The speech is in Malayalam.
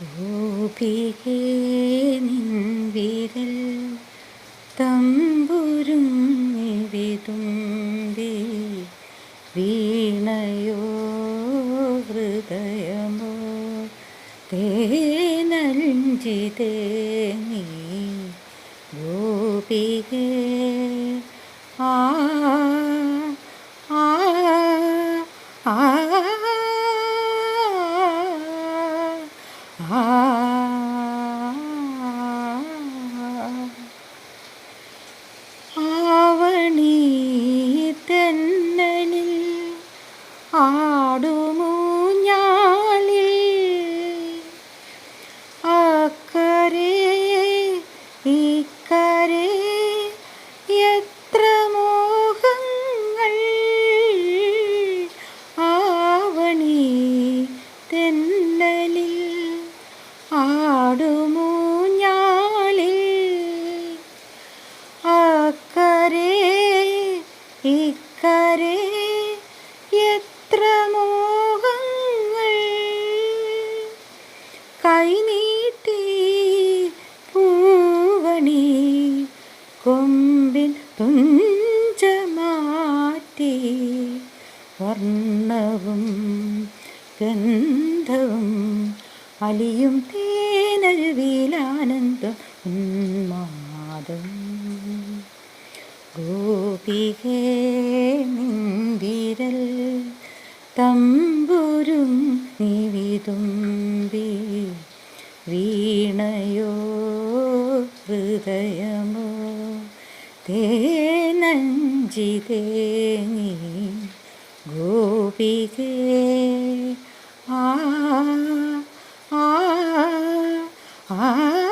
ഗോപികേ നിൻവിരൽ തമ്പുരും വിതുമ്പി വീണയോ ഹൃദയമോ? തേനഞ്ചിതേ നീ ഗോപികേ ആ ആവണി തെന്നലിൽ ആടുമൂഞ്ഞാലിൽ ആടുമൂഞ്ഞാലിൽ അക്കരെ ഇക്കരെ എത്ര മോഹങ്ങൾ? കൈനീട്ടി പൂവണി കൊമ്പിൻ തുഞ്ചമാറ്റി വർണവും ഗന്ധവും അലിയും തേനരുവിലാനന്ദം ഉന്മാദം. ഗോപികേ നിന്തിരൽ തമ്പുരും നിവിതുമ്പി വീണയോ ഹൃദയമോ? തേനഞ്ചിതേ നീ ഗോപികേ ആ ആ ആ